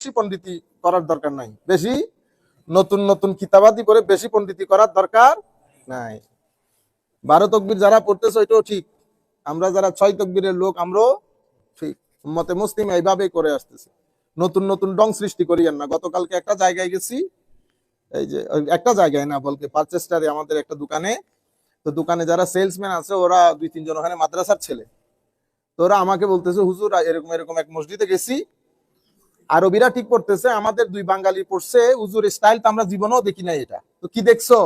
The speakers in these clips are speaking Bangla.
বেশি পণ্ডিতি করার দরকার নাই। বেশি নতুন নতুন কিতাবাদি করে বেশি পণ্ডিতি করার দরকার নাই। বারো তকবির যারা পড়তেছে, ওইটাও ঠিক। আমরা যারা ছয় তকবিরের লোক, আমরাও ঠিক। মতে মুসলিম এইভাবেই করে আসতেছে। নতুন নতুন ডং সৃষ্টি করিয়েন না। গতকালকে একটা জায়গায় গেছি, এই যে, একটা জায়গায় না বলতে পারচেস্টারে আমাদের একটা দোকানে, তো দোকানে যারা সেলসম্যান আছে, ওরা দুই তিনজন ওখানে মাদ্রাসার ছেলে। তো ওরা আমাকে বলতেছে, হুজুর, এরকম এরকম এক মসজিদে গেছি আরবিরা ঠিক করতেছে আমাদের দুই বাঙালি পড়ছে হুজুর স্টাইল তো আমরা জীবনেও দেখি নাই এটা তো কি দেখছো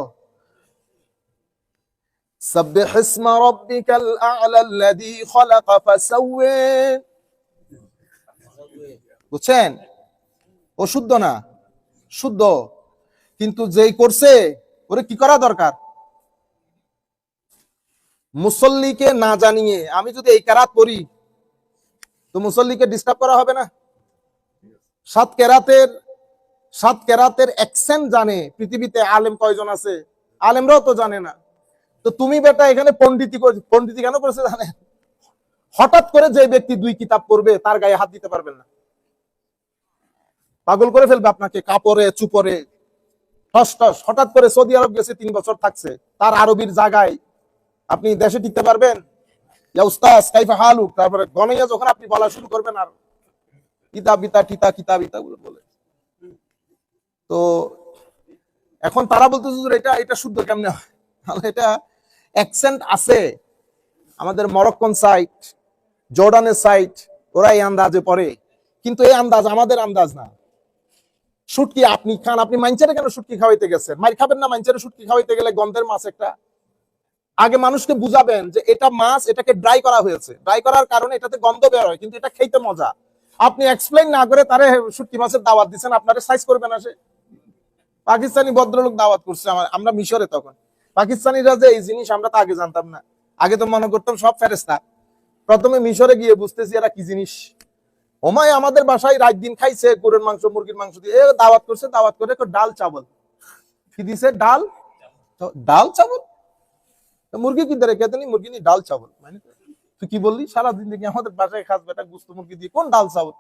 سبح اسم ربك الأعلى الذي خلق فسوى বুঝছেন ও শুদ্ধ না শুদ্ধ কিন্তু যেই করছে ওরে কি করা দরকার মুসল্লিকে না জানিয়ে আমি যদি এই কেরাত করি তো মুসল্লিকে ডিস্টার্ব করা হবে না সাত কেরাতের সাত কেরাতের অ্যাকসেন্ট জানে পৃথিবীতে আলেম কয়জন আছে? আলেমরাও তো জানে না। তো তুমি বেটা এখানে পণ্ডিতি কর- পণ্ডিতি কেন করেছে জানে? হঠাৎ করে যে ব্যক্তি দুই কিতাব পড়বে, তার গায়ে হাত দিতে পারবেন না। পাগল করে ফেলবে আপনাকে, কাপড়ে চুপরে টস টস হঠাৎ করে সৌদি আরব গেছে, তিন বছর থাকছে। তার আরবির জায়গায় আপনি দেশে টিকতে পারবেন? তারপরে গনাইয়া যখন আপনি বলা শুরু করবেন আর কিতাব বিতা টিতা কিতাব ইতা গুলো বলে। তো এখন তারা হুজুর এটা এটা শুদ্ধ কেমনে হয়? এটা অ্যাকসেন্ট আছে। আমাদের মরক্কন সাইট জর্ডানের সাইট ওরা এই আন্দাজে পড়ে। কিন্তু এই আন্দাজ আমাদের আন্দাজ না। শুটকি আপনি খান, আপনি মাইনচারে কেন শুটকি খাওয়াইতে গেছেন? মাইর খাবেন না মাইনচারে শুটকি খাওয়াইতে গেলে গন্ধের মাছ একটা। আগে মানুষকে বুঝাবেন যে এটা মাছ, এটাকে ড্রাই করা হয়েছে। ড্রাই করার কারণে এটাতে গন্ধ বের হয়, কিন্তু এটা খেতে মজা। আপনি এক্সপ্লেইন না করে তারে শুটকি মাছের দাওয়াত দিচ্ছেন আপনারে সাইজ করবে না সে। পাকিস্তানি ভদ্রলোক দাওয়াত করছে আমার, আমরা মিশরে তখন। পাকিস্তানিরা যে এই জিনিস আমরা তো আগে জানতাম না। আগে তো মনে করতাম সব ফেরেস্তা প্রথমে মিশরে গিয়ে বুঝতেছি এরা কি জিনিস। ওমায় আমাদের বাসায় রাত দিন খাইছে, গরুর মাংস, মুরগির মাংস দিয়ে। দাওয়াত করছে, দাওয়াত করে ডাল, চাবল। কি দিছে? ডাল? ডাল, চাবল? মুরগি কি ধরে খেতে নি মুরগি নি ডাল, চাবল। মানে তুই কি বললি? সারাদিন দেখি আমাদের বাসায় খাস বেটা, গুস্ত মুরগি দিয়ে। কোন ডাল চাবল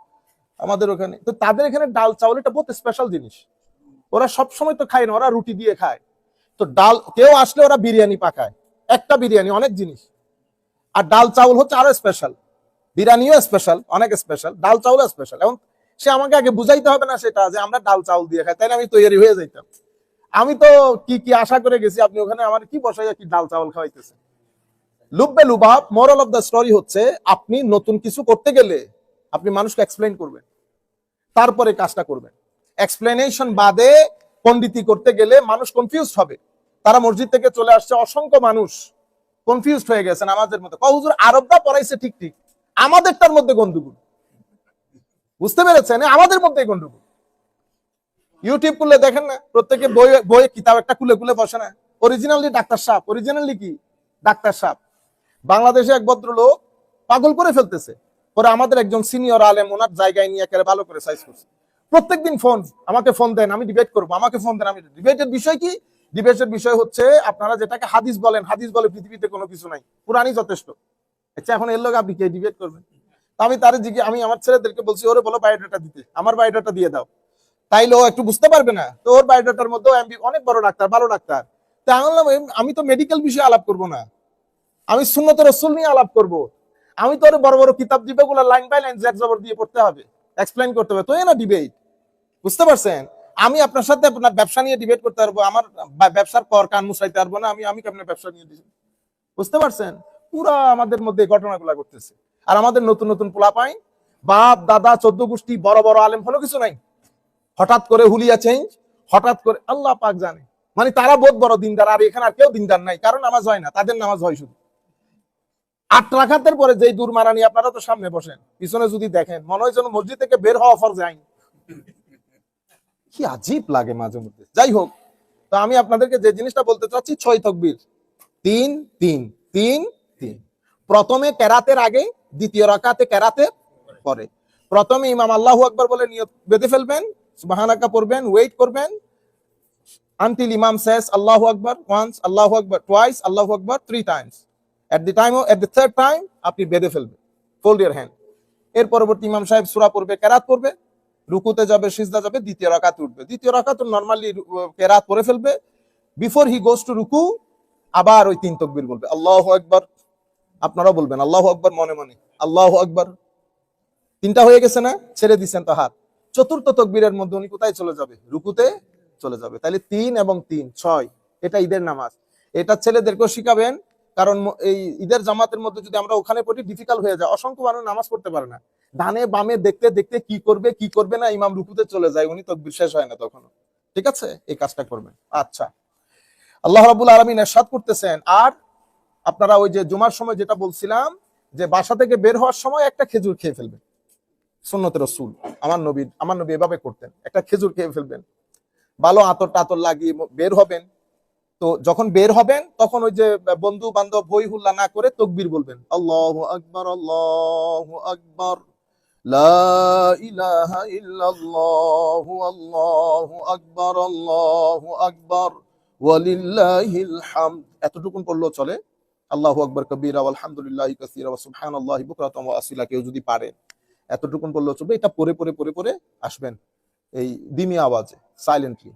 আমাদের ওখানে তো তাদের এখানে ডাল চাউল এটা বহুত স্পেশাল জিনিস। ওরা সব সময় তো খায় না, ওরা রুটি দিয়ে খায়। তো ডাল কেউ আসলে ওরা বিরিয়ানি পাকায়। একটা বিরিয়ানি, অনেক জিনিস। আর ডাল চাউল হচ্ছে আরও স্পেশাল বিরিয়ানিও স্পেশাল অনেক স্পেশাল ডাল চাউল স্পেশাল এবং সে আমাকে আগে বুঝাইতে হবে না সেটা, যে আমরা ডাল চাউল দিয়ে খাই তাই আমি তৈরি হয়ে যাইতাম। আমি তো কি কি আশা করে গেছি, আপনি ওখানে আমার কি বসাইয়া কি ডাল চাউল খাওয়াইতেছেন? লুব্বে লুবাব মোরাল অফ দ্য স্টোরি হচ্ছে আপনি নতুন কিছু করতে গেলে আপনি মানুষকে এক্সপ্লেন করবেন, তারপরে কাজটা করবেন। এক্সপ্লেনেশন বাদে পণ্ডিতি করতে গেলে মানুষ কনফিউজ হবে। তারা মসজিদ থেকে চলে আসছে, অসংখ্য মানুষ কনফিউজ হয়ে গেছে নামাজের মধ্যে। কয়, হুজুর, আরবরা পড়াইছে ঠিক ঠিক। আমাদেরটার মধ্যে গন্ডগোল। বুঝতে পেরেছেন? আমাদের মধ্যে গন্ডগোল। ইউটিউব খুলে দেখেন না, প্রত্যেকে বই বই কিতাব একটা খুলে খুলে বসে না। অরিজিনালি ডাক্তার সাহেব অরিজিনালি কি? ডাক্তার সাহেব। বাংলাদেশে এক ভদ্রলোক পাগল করে ফেলতেছে। পরে আমাদের একজন সিনিয়র আলেম, ওনার জায়গায় নিয়ে একেবারে ভালো করে সাইজ করছে। প্রত্যেকদিন ফোন আমাকে ফোন দেন, আমি ডিবেট করব, আমাকে ফোন দেন, আমি ডিবেটের বিষয় কি? ডিবেটের বিষয় হচ্ছে, আপনারা যেটাকে হাদিস বলেন, হাদিস বলে পৃথিবীতে কোনো কিছু নাই পুরানি যথেষ্ট। আচ্ছা এখন এর লোক আপনি কে? ডিবেট করবেন। আমি তার জিজ্ঞে আমি আমার ছেলেদেরকে বলছি, ওরে বলো বায়োডাটা দিতে, আমার বায়োডাটা দিয়ে দাও। তাইলে ও একটু বুঝতে পারবে না, তো ওর বায়োডাটার মধ্যে অনেক বড় ডাক্তার, ভালো ডাক্তার। তা আমি তো মেডিকেল বিষয়ে আলাপ করব না। আমি সুন্নত রসুল নিয়ে আলাপ করব। আমি তো ওরে বড় বড় কিতাব দিবে গুলো লাইন বাই লাইন জ্যাক জবর দিয়ে পড়তে হবে এক্সপ্লেন করতে হবে। তো না ডিবেট বুঝতে পারছেন? আমি আপনার সাথে আপনার ব্যবসা নিয়ে ডিবেট করতে পারব, আমার ব্যবসার কর কান মুসাইতে পারব না, আমি আমি কেমন ব্যবসা নিয়ে বুঝতে পারছেন? পুরা আমাদের মধ্যে ঘটনাগুলা করতেছে আর আমাদের নতুন নতুন পোলা পাই বাপ, দাদা, চোদ্দ গোষ্ঠী, বড় বড় আলেম, হলো কিছু নাই। হঠাৎ করে হুলিয়া চেঞ্জ হঠাৎ করে আল্লাহ পাক জানে। মানে তারা বহুত বড় দিনদার, আর এখানে আর কেউ দিনদার নাই, কারণ নামাজ হয় না, তাদের নামাজ হয় শুধু। আট রাখাতের পরে যেই দূর মারানি আপনারা তো সামনে বসেন পিছনে যদি দেখেন মনে হয় যেন মসজিদ থেকে বের হওয়া ফর যাই কি আজীব লাগে মাঝে মধ্যে। যাই হোক তো আমি আপনাদেরকে যে জিনিসটা বলতে চাচ্ছি ছয় তকবীর। তিন তিন তিন তিন। প্রথমে কেরাতের আগে দ্বিতীয় রাকাতে কেরাতের পরে। প্রথমে ইমাম আল্লাহু আকবার বলে নিয়ত বেঁধে ফেলবেন সুবহানাকা পড়বেন ওয়েট করবেন until Imam says Allahu Akbar once, Allahu Akbar twice, Allahu Akbar three times. The time of, at the third time, আপনি বেঁধে ফেলবেন। ফোল্ড ইয়ার হ্যান্ড এর পরবর্তী ইমাম সাহেব সূরা পড়বে কেরাত পড়বে। রুকুতে যাবে সিজদা যাবে দ্বিতীয় রাকাত উঠবে। দ্বিতীয় রাকাত নর্মালি কেরাত পড়ে ফেলবে। বিফোর হি গোস টু রুকু আবার ওই তিন তকবির বলবে। আল্লাহ আকবার। আপনারা বলবেন আল্লাহ আকবার মনে মনে। আল্লাহ আকবার। তিনটা হয়ে গেছে না? ছেড়ে দিচ্ছেন তো হাত চতুর্থ তকবীরের মধ্যে উনি কোথায় চলে যাবে? রুকুতে চলে যাবে। তাহলে তিন এবং তিন ছয় এটা ঈদের নামাজ। এটা ছেলেদেরকেও শিখাবেন কারণ এই ঈদের জামাতের মধ্যে যদি আমরা ওখানে পড়ি ডিফিকাল্ট হয়ে যায়। অসংখ্য মানুষ নামাজ পড়তে পারে না। ডানে বামে দেখতে দেখতে কি করবে কি করবে না, ইমাম রুকুতে চলে যায়, উনি তকবির শেষ হয় না তখনও। ঠিক আছে? এই কাজটা করবেন। আচ্ছা। আল্লাহ রাবুল আলমিন এরশাদ করতেছেন। আর আপনারা ওই যে জুমার সময় যেটা বলছিলাম, যে বাসা থেকে বের হওয়ার সময় একটা খেজুর খেয়ে ফেলবেন। সুন্নতের রসুল। আমার নবী আমার নবী এভাবে করতেন। একটা খেজুর খেয়ে ফেলবেন। ভালো আতর টাতর লাগিয়ে বের হবেন। তো যখন বের হবেন, তখন ওই যে বন্ধু বান্ধব হই হুল্লা না করে তকবির বলবেন। আল্লাহ আকবর আল্লাহ আকবর। এতটুকুন পড়লেও চলে। আল্লাহু কেউ যদি পারেন এতটুকুন পড়লেও চলবে। এটা পরে পরে পরে পরে আসবেন এই দিমি আওয়াজে সাইলেন্টলি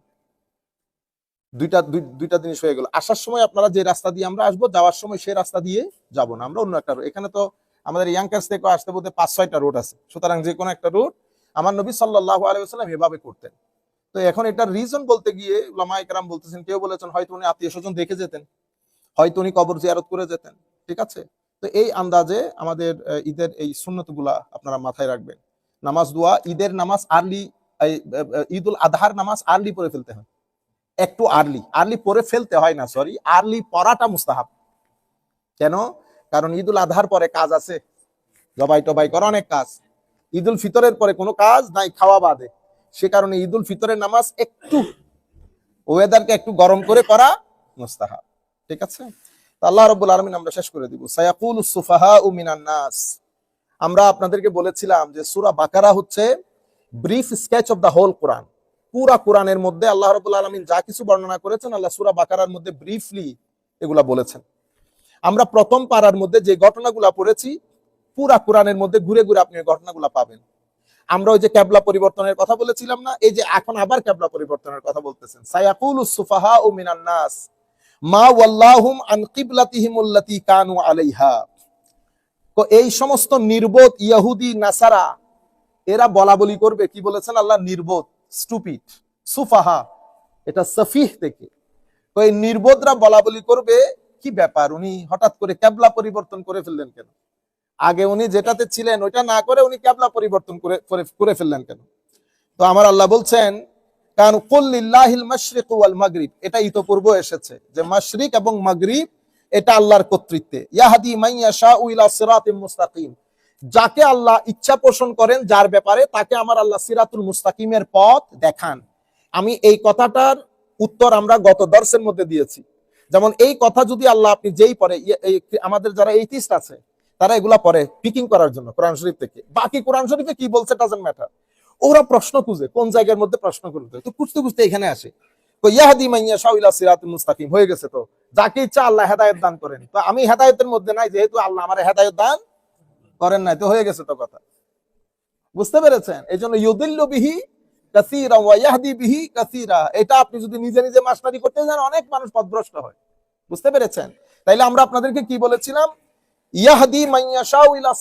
দুইটা, দুই- দুইটা জিনিস হয়ে গেল। আসার সময় আপনারা যে রাস্তা দিয়ে আমরা আসব, যাওয়ার সময় সেই রাস্তা দিয়ে যাব না। আমরা অন্য একটা এখানে তো আমাদের ইয়াংকার্স থেকে আসতে বলতে পাঁচ, ছয়টা রোড আছে। সুতরাং যে কোনো একটা রুট আমার নবী সাল্লাহ আলাইসাল্লাম এভাবে করতেন। তো এখন এটার রিজন বলতে গিয়ে লামা একরাম বলতেছেন, কেউ বলেছেন, হয়তো উনি আত্মীয় স্বজন দেখে যেতেন। হয়তো উনি কবর জিয়ারত করে যেতেন। ঠিক আছে? তো এই আন্দাজে আমাদের ঈদের এই সুন্নতগুলা আপনারা মাথায় রাখবেন। নামাজ, দোয়া, ঈদের নামাজ আর্লি ঈদ উল আধার নামাজ আর্লি পড়ে ফেলতে হয়। একটু আর্লি আর্লি পরে ফেলতে হয় না সরি আর্লি পড়াটা মুস্তাহাব। কেন? কারণ ঈদ উল আধার পরে কাজ আছে। জবাই টবাই করা অনেক কাজ। ঈদ উল ফিতরের পরে কোনো কাজ নাই, খাওয়া বাদে। সে কারণে ঈদ উল ফিতরের নামাজ একটু ওয়েদারকে একটু গরম করে করা মুস্তাহাব। ঠিক আছে? আল্লাহ রব্বুল আলমিন আমরা শেষ করে দিব। সায়াকুল সুফাহা উ মিনান নাস। আমরা আপনাদেরকে বলেছিলাম যে সূরা বাকারা হচ্ছে brief sketch of the whole Quran পুরা কোরআনের মধ্যে আল্লাহ রবুল আলমিন যা কিছু বর্ণনা করেছেন, আল্লাহ সুরা বাকারার মধ্যে ব্রিফলি এগুলা বলেছেন। আমরা প্রথম পাড়ার মধ্যে যে ঘটনাগুলা পড়েছি, পুরা কোরআনের মধ্যে ঘুরে ঘুরে আপনি ঘটনাগুলা পাবেন। আমরা ওই যে ক্যাবলা পরিবর্তনের কথা বলেছিলাম না, এই যে এখন আবার ক্যাবলা পরিবর্তনের কথা বলতেছেন। সায়াকুল সুফাহা ও মিনান নাস, মা ওয়াল্লাহুম আন কিবলাতিহিম আল্লাতী কানু আলাইহা। তো এই সমস্ত নির্বোধ ইয়াহুদি নাসারা, এরা বলা বলি করবে, কি বলেছেন আল্লাহ? নির্বোধ। স্টুপিড সুফাহা, এটা সফিহ থেকে এই নির্বোধরা বলা বলি করবে, কি ব্যাপার উনি হঠাৎ করে ক্যাবলা পরিবর্তন করে ফেললেন কেন? আগে উনি যেটাতে ছিলেন, ওইটা না করে উনি ক্যাবলা পরিবর্তন করে, করে- ফেললেন কেন? তো আমার আল্লাহ বলছেন কারণ কুল্লিল্লাহিল মাশরিক ওয়াল মাগরিব। এটা ইতপূর্ব এসেছে যে মাশরিক এবং মাগরিব, এটা আল্লাহর কর্তৃত্বে। ইয়াহাদি মাইয়াশা ইলা সিরাতিম মুস্তাকিম। যাকে আল্লাহ ইচ্ছা পোষণ করেন, যার ব্যাপারে তাকে আমার আল্লাহ সিরাতুল মুস্তাকিমের পথ দেখান। আমি এই কথাটার উত্তর আমরা গত দর্শের মধ্যে দিয়েছি। যেমন এই কথা যদি আল্লাহ আপনি যেই পরে, ইয়ে- আমাদের যারা এইটিস্ট আছে, তারা এগুলা পরে পিকিং করার জন্য কোরআন শরীফ থেকে। বাকি কোরআন শরীফে কি বলছে ডাজেন্ট ম্যাটার ওরা প্রশ্ন খুঁজে, কোন জায়গার মধ্যে প্রশ্ন করতে তো খুঁজতে খুঁজতে এখানে আসে। তো ইয়াহাদি মাইয়া শাউলা সিরাতুল মুস্তাকিম, হয়ে গেছে তো। যাকে ইচ্ছা আল্লাহ হেদায়েত দান করেন। তো আমি হেদায়েতের মধ্যে নাই, যেহেতু আল্লাহ আমার হেদায়েত দান করেন নাই, তো হয়ে গেছে তো কথা। বুঝতে পেরেছেন? এই জন্য ইউদিল্লু বিহি কাসীরা ওয়া ইয়াহদি বিহি কাসীরা। এটা আপনি যদি নিজে নিজে মাস্টারি করতে যান, অনেক মানুষ পথভ্রষ্ট হয়। বুঝতে পেরেছেন? তাইলে আমরা আপনাদেরকে কি বলেছিলাম? ইয়াহদি ইলা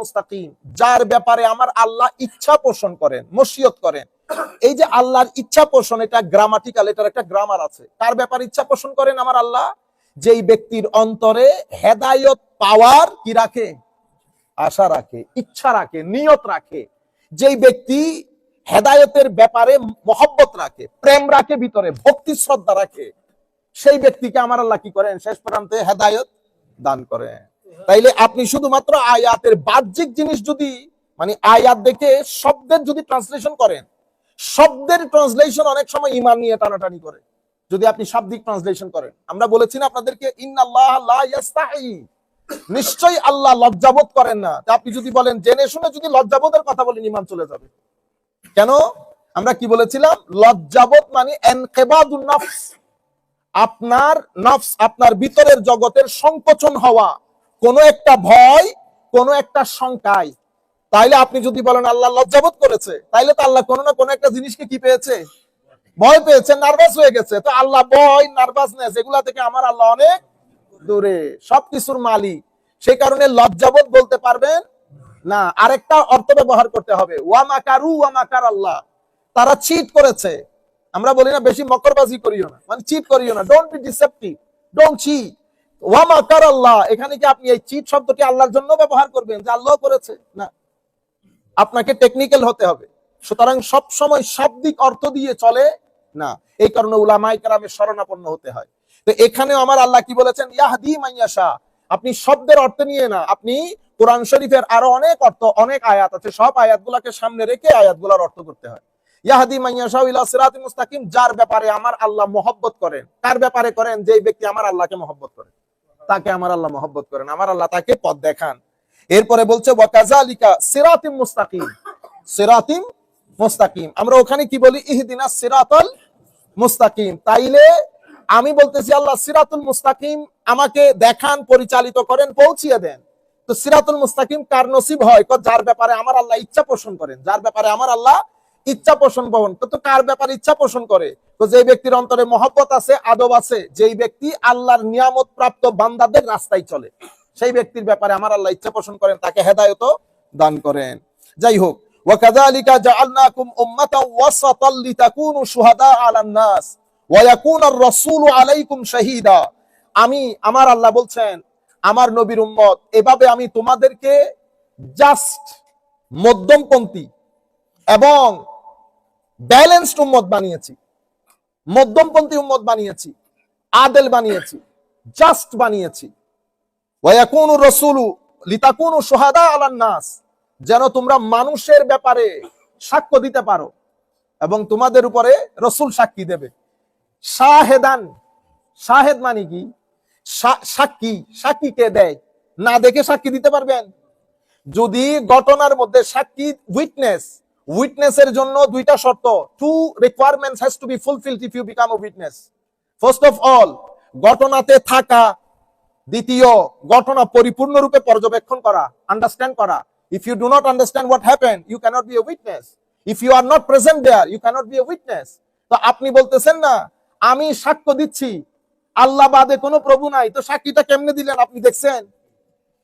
মুস্তাকিম। যার ব্যাপারে আমার আল্লাহ ইচ্ছা পোষণ করেন, মসিয়ত করেন। এই যে আল্লাহর ইচ্ছা পোষণ, এটা গ্রামাটিক্যাল এটার একটা গ্রামার আছে। কার ব্যাপারে ইচ্ছা পোষণ করেন আমার আল্লাহ? যেই ব্যক্তির অন্তরে হেদায়ত পাওয়ার কি রাখে? আশা রাখে, ইচ্ছা রাখে, নিয়ত রাখে। যেই ব্যক্তি হেদায়তের ব্যাপারে মহব্বত রাখে, প্রেম রাখে ভিতরে, ভক্তি, শ্রদ্ধা রাখে, সেই ব্যক্তিকে আমার আল্লাহ কি করেন? শেষ প্রান্তে হেদায়ত দান করেন। তাইলে আপনি শুধুমাত্র আয়াতের বাহ্যিক জিনিস যদি মানে আয়াত দেখে শব্দের যদি ট্রান্সলেশন করেন, শব্দের ট্রান্সলেশন অনেক সময় ইমান নিয়ে টানাটানি করে। যদি আপনি শাব্দিক ট্রান্সলেশন করেন। আমরা বলেছি না আপনাদেরকে, ইন্নাল্লাহ লা ইয়াস্তাহি। নিশ্চয়ই আল্লাহ লজ্জাবোধ করেন না। আপনি যদি বলেন, জেনে শুনে যদি লজ্জাবোধের কথা বলেন ইমান চলে যাবে। কেন? আমরা কি বলেছিলাম? লজ্জাবোধ মানে আপনার নফস, আপনার ভিতরের জগতের সংকোচন হওয়া। কোনো একটা ভয়, কোনো একটা শঙ্কায় তাইলে আপনি যদি বলেন, আল্লাহ লজ্জাবোধ করেছে, তাইলে তো আল্লাহ কোনো না কোনো একটা জিনিসকে কি পেয়েছে? ভয় পেয়েছে, নার্ভাস হয়ে গেছে। তো আল্লাহ ভয়, নার্ভাসনেস, এগুলা থেকে আমার আল্লাহ অনেক দূরে, সবকিছুর মালিক। সেই কারণে লজ্জাবোধ বলতে পারবেন, না, আরেকটা অর্থ ব্যবহার করতে হবে। ওয়ামাকারু ওয়ামাকার আল্লাহ। তারা চিট করেছে। আমরা বলি না, বেশি মকরবাজি করিও না। মানে চিট করিও না। Don't be deceptive don't cheat ওয়ামাকার আল্লাহ। এখানে কি আপনি এই চিট শব্দটি আল্লাহর জন্য ব্যবহার করবেন, যে আল্লাহ করেছে? না। আপনাকে টেকনিক্যাল হতে হবে। সুতরাং সব সময় শাব্দিক অর্থ দিয়ে চলে, না। এই কারণে উলামাই কেরামের শরণাপন্ন হতে হয়। তো এখানেও আমার আল্লাহ কি বলেছেন? ইয়াহদি মাইয়াশা। আপনি শব্দের অর্থ নিয়ে না, আপনি কোরআন শরীফের আরও অনেক অর্থ, অনেক আয়াত আছে, সব আয়াতগুলোকে সামনে রেখে আয়াতগুলোর অর্থ করতে হয়। ইয়াহদি মাইয়াশা ইলা সিরাতি মুস্তাকিম, যার ব্যাপারে আমার আল্লাহ মহব্বত করেন। কার ব্যাপারে করেন? যেই ব্যক্তি আমার আল্লাহকে মহব্বত করেন তাকে আমার আল্লাহ মহব্বত করেন। আমার আল্লাহ তাকে পথ দেখান। এরপরে বলছে ওয়াকাজালিকা সিরাতিম মুস্তাকিম। সিরাতিম মুস্তাকিম। আমরা ওখানে কি বলি? ইহদিনা সিরাতাল মুস্তাকিম। তাইলে আমি বলতেছি, আল্লাহ সিরাতুল মুস্তাকিম আমাকে দেখান, পরিচালিত করেন, পৌঁছিয়ে দেন। তো সিরাতুল মুস্তাকিম কার নসিব হয়? যার ব্যাপারে আমার আল্লাহ ইচ্ছা পোষণ করেন, যার ব্যাপারে আমার আল্লাহ ইচ্ছা পোষণ বহন তো কার ব্যাপারে ইচ্ছা পোষণ করে? তো যে ব্যক্তির অন্তরে মহব্বত আছে, আদব আছে, যেই ব্যক্তি আল্লাহর নিয়ামত প্রাপ্ত বান্দাদের রাস্তায় চলে, সেই ব্যক্তির ব্যাপারে আমার আল্লাহ ইচ্ছা পোষণ করেন, তাকে হেদায়ত দান করেন। যাই হোক ওয়াকাদালিকা জাআলনাকুম উম্মাতাও ওয়াসাতাল লিতাকুনু শুহাদা আলান নাস। ওয়াকুন আমি, আমার আল্লাহ বলছেন, আমার নবীর উম্মত, এভাবে আমি তোমাদেরকে জাস্ট মধ্যমপন্থী এবং ব্যালেন্সড উম্মত বানিয়েছি। মধ্যমপন্থী উম্মত বানিয়েছি, আদেল বানিয়েছি জাস্ট বানিয়েছি। সোহাদা যেন তোমরা মানুষের ব্যাপারে সাক্ষ্য দিতে পারো এবং তোমাদের উপরে রসুল সাক্ষী দেবে। শাহেদান। শাহেদ মানে কি? সাক্ষী। সাক্ষী কে দেয়? না দেখে সাক্ষী দিতে পারবেন। যদি ঘটনার মধ্যে সাক্ষী উইটনেস উইটনেসের জন্য দুইটা শর্ত। Two requirements has to be fulfilled if you become witness first of all ঘটনাতে থাকা। দ্বিতীয়, ঘটনা পরিপূর্ণরূপে পর্যবেক্ষণ করা আন্ডারস্ট্যান্ড করা। If you do not understand what happen you cannot be a witness if you are not present there you cannot be a witness তো আপনি বলতেছেন না আমি সাক্ষ্য দিচ্ছি। আল্লাহ বাদে কোনো প্রভু নাই। তো সাক্ষীটা কেমনে দিলেন আপনি দেখছেন?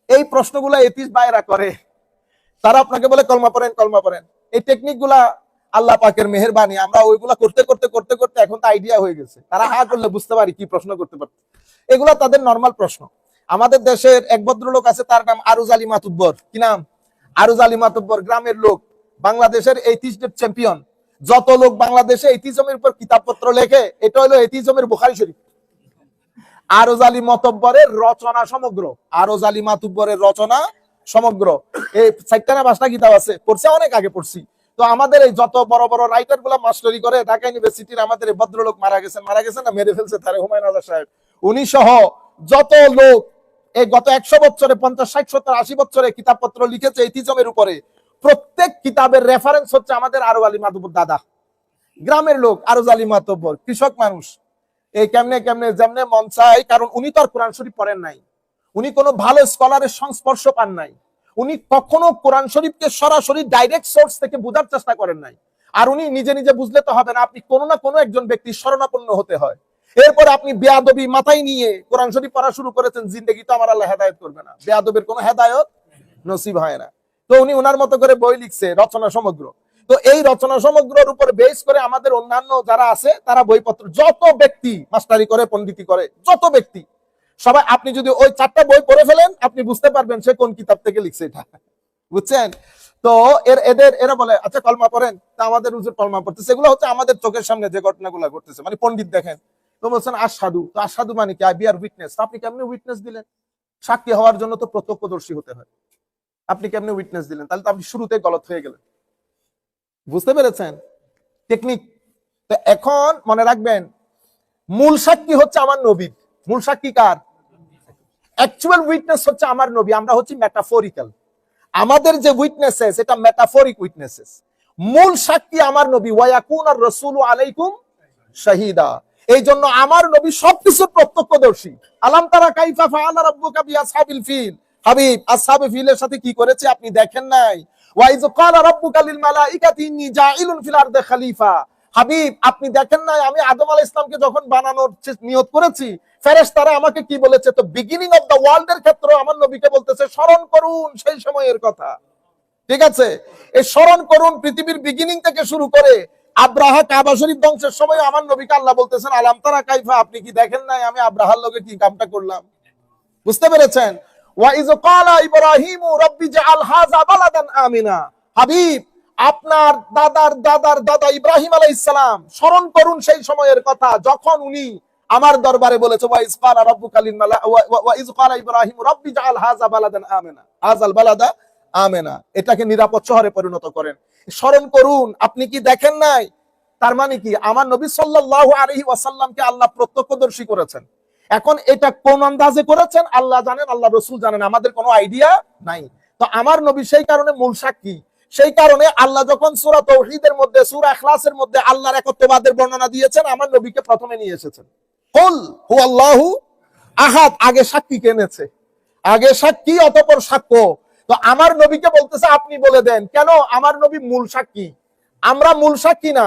এই প্রশ্নগুলো এতিস বাইরা করে। তারা আপনাকে বলে, কলমা পড়েন কলমা পড়েন। এই টেকনিকগুলা আল্লাহ পাকের মেহরবানি। আমরা ওইগুলা করতে করতে করতে করতে এখন তো আইডিয়া হয়ে গেছে। তারা হা করলে বুঝতে পারি কি প্রশ্ন করতে পারত। এগুলা তাদের নর্মাল প্রশ্ন। আমাদের দেশের এক ভদ্রলোক আছে, তার নাম আরুজ আলী মাতুব্বর। কি নাম? আরুজ আলী মাতুব্বর, গ্রামের লোক। বাংলাদেশের এইতিজমের চ্যাম্পিয়ন যত লোক বাংলাদেশে এইতিজমের উপর কিতাবপত্র লেখে, এটা হলো এইতিজমের বুখারি শরীফ। আরজ আলী মতব্বরের রচনা সমগ্র আরজ আলী মাতুব্বরের রচনা সমগ্র। এই চারটা না পাঁচটা কিতাব আছে, পড়ছে অনেক আগে পড়ছি। তো আমাদের এই যত বড় বড় রাইটারগুলা মাস্টারি করে, ঢাকা ইউনিভার্সিটির আমাদের এই ভদ্রলোক মারা গেছেন মারা গেছেন না, মেরে ফেলছে তারে হুমায়ুন আজাদ সাহেব। উনি সহ যত লোক এই গত একশো বছরে, পঞ্চাশ, ষাট, সত্তর, আশি বছরে কিতাবপত্র লিখেছে ইতিজমের উপরে প্রত্যেক কিতাবের রেফারেন্স হচ্ছে আমাদের আরও আলী মাতুব্বর দাদা। গ্রামের লোক, আরও আলী মাতব্বর, কৃষক মানুষ। এই কেমনে কেমনে যেমনে মন চায়, কারণ উনি তো আর কোরআন শরীফ পড়েন নাই। উনি কোনো ভালো স্কলারের সংস্পর্শ পান নাই। উনি কখনো কোরআন শরীফকে সরাসরি ডাইরেক্ট সোর্স থেকে বোঝার চেষ্টা করেন নাই। আর উনি নিজে নিজে বুঝলে তো হবে না, আপনি কোনো না কোনো একজন ব্যক্তি শরণাপন্ন হতে হয়। এরপর আপনি বেয়াদবি মাথায় নিয়ে কোরআন শরীফ পড়া শুরু করেছেন, জিন্দগি তো আমার আল্লাহ হেদায়ত করবে না। বেয়াদবের কোনো হেদায়ত নসিব হয় না। তো উনি ওনার মতো করে বই লিখছে, রচনা সমগ্র। তো এই রচনা সমগ্রের উপর বেস করে আমাদের অন্যান্য যারা আছে, তারা বইপত্র, যত ব্যক্তি মাস্টারি করে, পণ্ডিতি করে, যত ব্যক্তি, সবাই আপনি যদি ওই চারটা বই পড়ে ফেলেন, আপনি বুঝতে পারবেন সে কোন কিতাব থেকে লিখছে এটা। বুঝছেন? তো এর, এদের, এরা বলে আচ্ছা কলমা পড়েন। তা আমাদের উজুর কলমা পড়তেছে। এগুলো হচ্ছে আমাদের চোখের সামনে যে ঘটনাগুলো ঘটতেছে। মানে পণ্ডিত দেখেন। তো বলছেন আসাদু তো আসাদু মানে কি? আই বি আর উইটনেস আপনি কেমনি উইটনেস দিলেন? সাক্ষী হওয়ার জন্য তো প্রত্যক্ষদর্শী হতে হয়। আপনি কেমনি উইটনেস দিলেন? তাহলে তো আপনি শুরুতে গলত হয়ে গেলেন। বুঝতে পেরেছেন? টেকনিক তো এখন মনে রাখবেন, মূল সাক্ষী হচ্ছে আমার নবীর মূল সাক্ষী কার? অ্যাকচুয়াল উইটনেস হচ্ছে আমার নবী। আমরা হচ্ছি মেটাফোরিক্যাল আমাদের যে উইটনেসেস এটা মেটাফোরিক উইটনেসেস মূল সাক্ষী আমার নবী। ওয়াকুন আর রসুল আলাইকুম শাহিদা। এই জন্য আমার নবী সবকিছুর প্রত্যক্ষদর্শী। আলাম তারা কাইফা ফাআলা রাব্বুকা বিআসহাবিল ফিল। হাবিব, আসহাবে ফিলের সাথে কি করেছে আপনি দেখেন নাই? ওয়াইজ রাব্বুকা লিল মালাইকাতি ইন্নী জাইলুন ফিল আরদি খলিফা। হাবিব, আপনি দেখেন নাই, আমি আদম আলাইহিস যখন বানানোর নিয়ত করেছি, ফেরেশতারা আমাকে কি বলেছে? তো বিগিনিং অফ এর ক্ষেত্রে আমার নবীকে বলতেছে, স্মরণ করুন সেই সময়ের কথা। ঠিক আছে? এই স্মরণ করুন পৃথিবীর বিগিনিং থেকে শুরু করে আব্রাহা কাবা শরীফ সময় আমার নবীকে আল্লাহ বলতেছেন, আলাম তারা কাইফা, আপনি কি দেখেন নাই? আমি আব্রাহার লগে কি কামটা করলাম? বুঝতে পেরেছেন? ইব্রাহিমু রাব্বি জাআল হাযা বালাদান আমিনা। হাবিব, আপনার দাদার দাদার দাদা ইব্রাহিম আলাইহিস সালাম স্মরণ করুন সেই সময়ের কথা, যখন উনি আমার দরবারে বলেছে ইব্রাহিম রাব্বি জাআল হাযা বালাদান আমিনা। বালাদা আমেনা। এটাকে নিরাপদ শহরে পরিণত করেন। স্মরণ করুন, আপনি কি দেখেন নাই? তার মানে কি, আমার নবী সাল্লাল্লাহু আলাইহি ওয়াসাল্লামকে আল্লাহ প্রত্যক্ষদর্শী করেছেন। এখন এটা কোন আন্দাজে করেছেন? আল্লাহ জানেন, আল্লাহ রসুল জানেন, আমাদের কোনো আইডিয়া নাই। তো আমার নবী সেই কারণে মূল সাক্ষী। সেই কারণে আল্লাহ যখন সুরা তৌহিদের মধ্যে, সূরা ইখলাসের মধ্যে আল্লাহর একত্ববাদের বর্ণনা দিয়েছেন, আমার নবীকে প্রথমে নিয়ে এসেছেন। কুল হু আল্লাহু আহাদ, আগে সাক্ষী কেনেছে আগে সাক্ষী অতপর সাক্ষ্য? তো আমার নবীকে বলতেছে, আপনি বলে দেন। কেন? আমার নবী মূল সাক্ষী। আমরা মূল সাক্ষী না।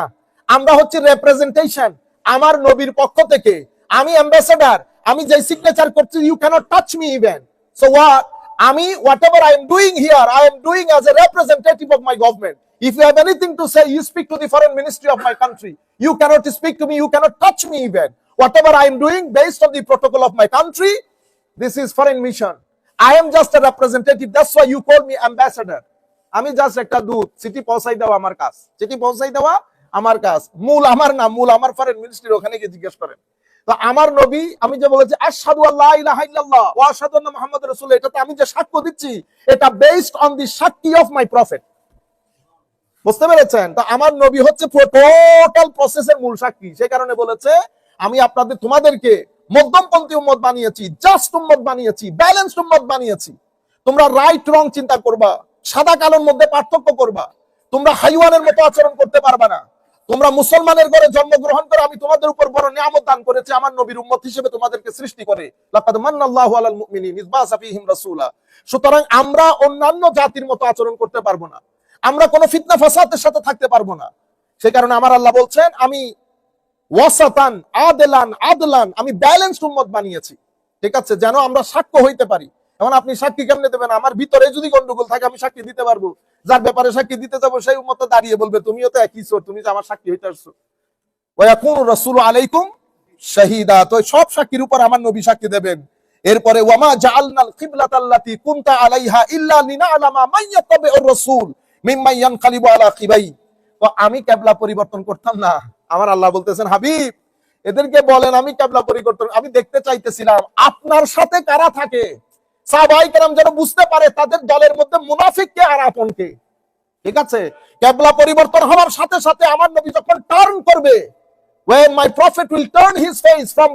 আমরা হচ্ছে রেপ্রেজেন্টেশন আমার নবীর পক্ষ থেকে। আমি অ্যাম্বাসেডার আমি যে সিগনেচার করছি you cannot touch me even so what আমি whatever I am doing here I am doing as a representative of my government you have anything to say you speak to the foreign ministry of my country you cannot speak to me you cannot touch me even whatever I am doing based on the protocol of my country this is foreign mission I am just a representative that's why you call me ambassador আমি জাস্ট একটা দূত, চিঠি পৌঁছাই দেওয়া আমার কাজ চিঠি পৌঁছাই দেওয়া আমার কাজ মূল, আমার না, মূল, আমার ফরেন মিনিস্ট্রির ওখানে গিয়ে জিজ্ঞেস করেন। আমার নবী, আমি যে বলেছি, আশহাদু আল্লাহ ইলাহা ইল্লাল্লাহ ওয়া আশহাদু আন্না মুহাম্মাদুর রাসূলুল্লাহ, এটাতে আমি যে সাক্ষ্য দিচ্ছি, এটা বেসড অন দি সাক্ষী অফ মাই প্রফেট বুঝতে পেরেছেন? তো আমার নবী হচ্ছে টোটাল প্রসেসের মূল সাক্ষী। সেই কারণে বলেছে, আমি আপনাদের, তোমাদেরকে মধ্যমপন্থী উম্মত বানিয়েছি জাস্ট উম্মত বানিয়েছি ব্যালেন্সড উম্মত বানিয়েছি। তোমরা রাইট রং চিন্তা করবা, সাদা কালোর মধ্যে পার্থক্য করবা। তোমরা হাইওয়ানের মতো আচরণ করতে পারবা না। তোমরা মুসলমানের ঘরে জন্মগ্রহণ করে আমি তোমাদের উপর বড় নিয়ামত দান করেছি, আমার নবীর উম্মত হিসেবে তোমাদেরকে সৃষ্টি করে। লাকাদ মান্নাল্লাহু আলাল মুমিনিন ইয বাসা রাসূলা। সুতরাং আমরা অন্যান্য জাতির মতো আচরণ করতে পারব না। আমরা কোনো ফিতনা ফাসাদের সাথে থাকতে পারব না। সেই কারণে আমার আল্লাহ বলছেন, আমি ওয়াসাতান, আদলান আদলান, আমি ব্যালেন্সড উম্মত বানিয়েছি। ঠিক আছে, যেন আমরা সাক্ষ্য হইতে পারি। এখন আপনি সাক্ষী কেমনে দেবেন? আমার ভিতরে যদি গন্ডগোল থাকে, আমি সাক্ষী দিতে পারব। যার ব্যাপারে সাক্ষী দিতে যাব, সেই উম্মত দাঁড়িয়ে বলবে, তুমিও তো একই চোর, তুমি আমার সাক্ষী হইতে আসছো। ওয়াকুন রাসূল আলাইকুম শাহিদা, তো সব সাক্ষীর উপর আমার নবী সাক্ষী দেবেন। এরপরে, ওয়ামা জাআলনাল কিবলাতাল্লাতী কুনতা আলাইহা ইল্লা রাসূল মিম্মান ইয়ানকালিবু আলা কিবাই তো আমি কেবলা পরিবর্তন করতাম না। আমার আল্লাহ বলতেছেন, হাবিব, এদেরকে বলেন আমি কেবলা পরিবর্তন, আমি দেখতে চাইতেছিলাম। আপনার সাথে কারা থাকে? সাহাবাই যেন বুঝতে পারে তাদের দলের মধ্যে মুনাফিককে আর আপনকে ঠিক আছে পরিবর্তন হওয়ার সাথে সাথে আমার নবী যখন টার্ন করবে when my prophet will turn his face from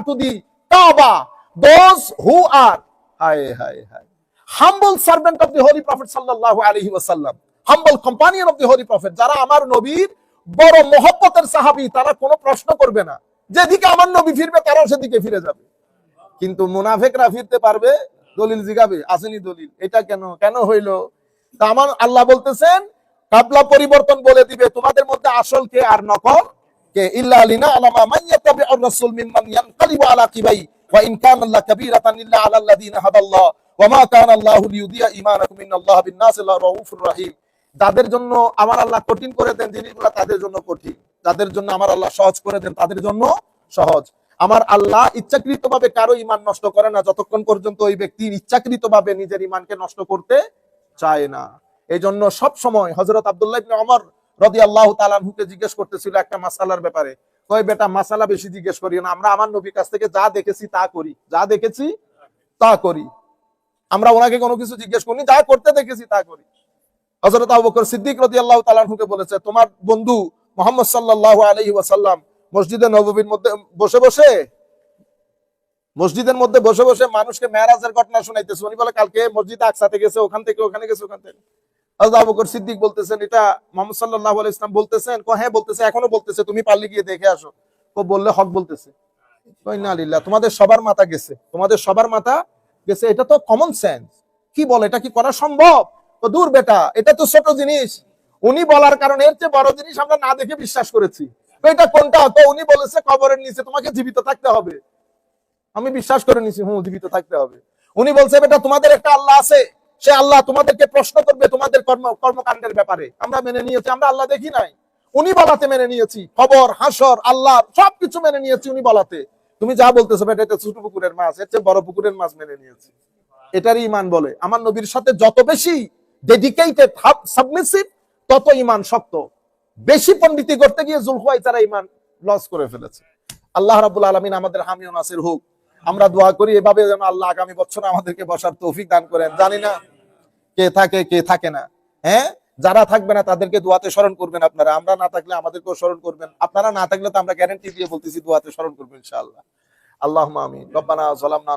to the those who are humble servant of the holy prophet sallallahu alaihi wasallam humble companion of the holy prophet যারা আমার নবীর বড় মহব্বতের সাহাবী তারা কোনো প্রশ্ন করবে না যেদিকে আমার নবী ফিরবে তারাও সেদিকে ফিরে যাবে কিন্তু মুনাফেকরা ফিরতে পারবে, দলিল জিগাবে, আসেনি দলিল। এটা কেন? কেন হইল? তা আমার আল্লাহ বলতেছেন, কাবলা পরিবর্তন বলে দিবে, তোমাদের মধ্যে আসল কে আর নকল কে? ইল্লা লিনা আলামা মান ইয়াতাবিউর রাসূল মিম্মান ইয়ানকালিবু আলা কিবাই, ওয়া ইন কাবীরাতান ইল্লা হাদাল্লাহ, ওয়া মা লিইউদিয়া ঈমানাকুম বিন-নাসি লারাউফুর জন্য আমার আল্লাহ কঠিন করে দেন, জিনিসগুলো তাদের জন্য কঠিন। যাদের জন্য আমার আল্লাহ সহজ করে দেন, তাদের জন্য সহজ। আমার আল্লাহ ইচ্ছাকৃতভাবে কারও ইমান নষ্ট করে না। যতক্ষণ পর্যন্ত ওই ব্যক্তির ইচ্ছাকৃতভাবে নিজের ইমানকে নষ্ট করতে চায় না। এই জন্য সব সময় হজরত আব্দুল্লাহ ইবনে ওমর রাদিয়াল্লাহু তাআলা আনহুকে জিজ্ঞেস করতেছিল একটা মাসালার ব্যাপারে। কয়, বেটা, মাসালা বেশি জিজ্ঞেস করিও না। আমরা আমার নবীর কাছ থেকে যা দেখেছি তা করি। যা দেখেছি তা করি। আমরা ওনাকে কোনো কিছু জিজ্ঞেস করিনি। যা করতে দেখেছি তা করি। হজরত আবু বকর সিদ্দিক রাদিয়াল্লাহু তাআলা আনহুকে বলেছে, তোমার বন্ধু মোহাম্মদ সাল্লাল্লাহু আলাইহি ওয়াসাল্লাম মসজিদে নববীর মধ্যে, বসে বসে? মসজিদের মধ্যে বসে বসে মানুষকে মেরাজের ঘটনা শোনাইতেছে। উনি বলে, কালকে মসজিদে আকসাতে গেছে, ওখান থেকে, ওখানে গেছে, ওখান থেকে। সিদ্দিক বলতেছেন, এটা মুহাম্মদ আলাইহি ইসলাম বলতেছেন? হ্যাঁ বলতেছে, এখনও বলতেছে, তুমি পারলে গিয়ে দেখে আসো। ও বললে হক বলতেছে। তোমাদের সবার মাথা গেছে, তোমাদের সবার মাথা গেছে, এটা তো কমন সেন্স কি বলে, এটা কি করা সম্ভব? তো দূর বেটা, এটা তো ছোট জিনিস। উনি বলার কারণে এর চেয়ে বড় জিনিস আমরা না দেখে বিশ্বাস করেছি। এটা কোনটা? তো উনি বলেছে কবরের নিচে তোমাকে জীবিত থাকতে হবে। আমি বিশ্বাস করে নিছি হুম জীবিত থাকতে হবে। উনি বলছে, বেটা, তোমাদের একটা আল্লাহ আছে। সে আল্লাহ তোমাদেরকে প্রশ্ন করবে তোমাদের কর্ম, কর্মকাণ্ডের ব্যাপারে। আমরা মেনে নিয়েছি, আমরা আল্লাহ দেখি নাই। উনি বলাতে মেনে নিয়েছি। খবর হাসর, আল্লাহ, সবকিছু মেনে নিয়েছি উনি বলাতে। তুমি যা বলতেছো, বেটা, এটা ছোট পুকুরের মাছ, এর চেয়ে বড় পুকুরের মাছ মেনে নিয়েছি। এটারই ইমান বলে। আমার নবীর সাথে যত বেশি ডেডিকেটেড সাবমিসিভ তত ইমান শক্ত। বেশি পণ্ডিতি করতে গিয়ে জুলহুয়াই তারা ইমান লস করে ফেলেছে। আল্লাহ রাবুল আলমিন আমাদের হামিও নাসির হোক, আমরা দোয়া করি এভাবে যেন আল্লাহ আগামী বছর আমাদেরকে বসার তৌফিক দান করেন। জানি না কে থাকে কে থাকে না। হ্যাঁ? যারা থাকবে না তাদেরকে দোয়াতে স্মরণ করবেন আপনারা। আমরা না থাকলে আমাদেরকেও স্মরণ করবেন। আপনারা না থাকলে তো আমরা গ্যারেন্টি দিয়ে বলতেছি দোয়াতে স্মরণ করবেন ইনশাআল্লাহ। আল্লাহ আমিন। রব্বানা জালামনা